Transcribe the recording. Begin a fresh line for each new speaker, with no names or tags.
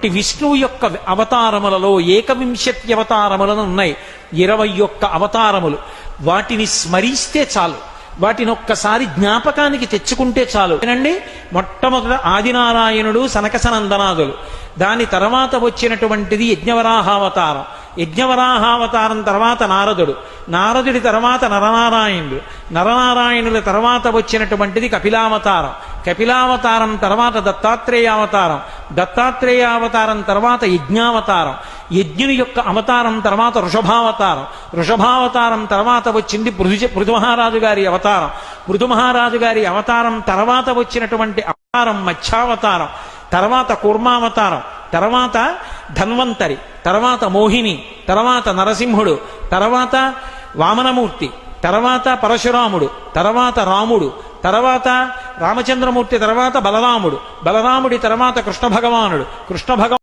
విష్ణువు యొక్క అవతారములలో ఏకవింశతి అవతారములను ఉన్నాయి. ఇరవై ఒక్క అవతారములు. వాటిని స్మరిస్తే చాలు. వాటిని ఒక్కసారి జ్ఞాపకానికి తెచ్చుకుంటే చాలు. ఏనండి? మొట్టమొదట ఆదినారాయణుడు సనకసనందనాదులు దాని తర్వాత వచ్చినటువంటిది యజ్ఞవరాహావతారం. యజ్ఞవరాహావతారం తర్వాత నారదుడు. నారదుడి తర్వాత నరనారాయణుడు. నరనారాయణుల తర్వాత వచ్చినటువంటిది కపిలావతారం. కపిలావతారం తర్వాత దత్తాత్రేయావతారం దత్తాత్రేయ అవతారం తర్వాత యజ్ఞావతారం. యజ్ఞుని యొక్క అవతారం తర్వాత వృషభావతారం వృషభావతారం తర్వాత వచ్చింది పృథు పృథు మహారాజు గారి అవతారం. పృథు మహారాజు గారి అవతారం తర్వాత వచ్చినటువంటి అవతారం మత్స్యావతారం. తర్వాత కూర్మావతారం. తర్వాత ధన్వంతరి. తర్వాత మోహిని. తర్వాత నరసింహుడు. తర్వాత వామనమూర్తి. తర్వాత పరశురాముడు. తర్వాత రాముడు. తర్వాత రామచంద్రమూర్తి తర్వాత బలరాముడు. బలరాముడి తర్వాత కృష్ణ భగవానుడు కృష్ణ భగవానుడు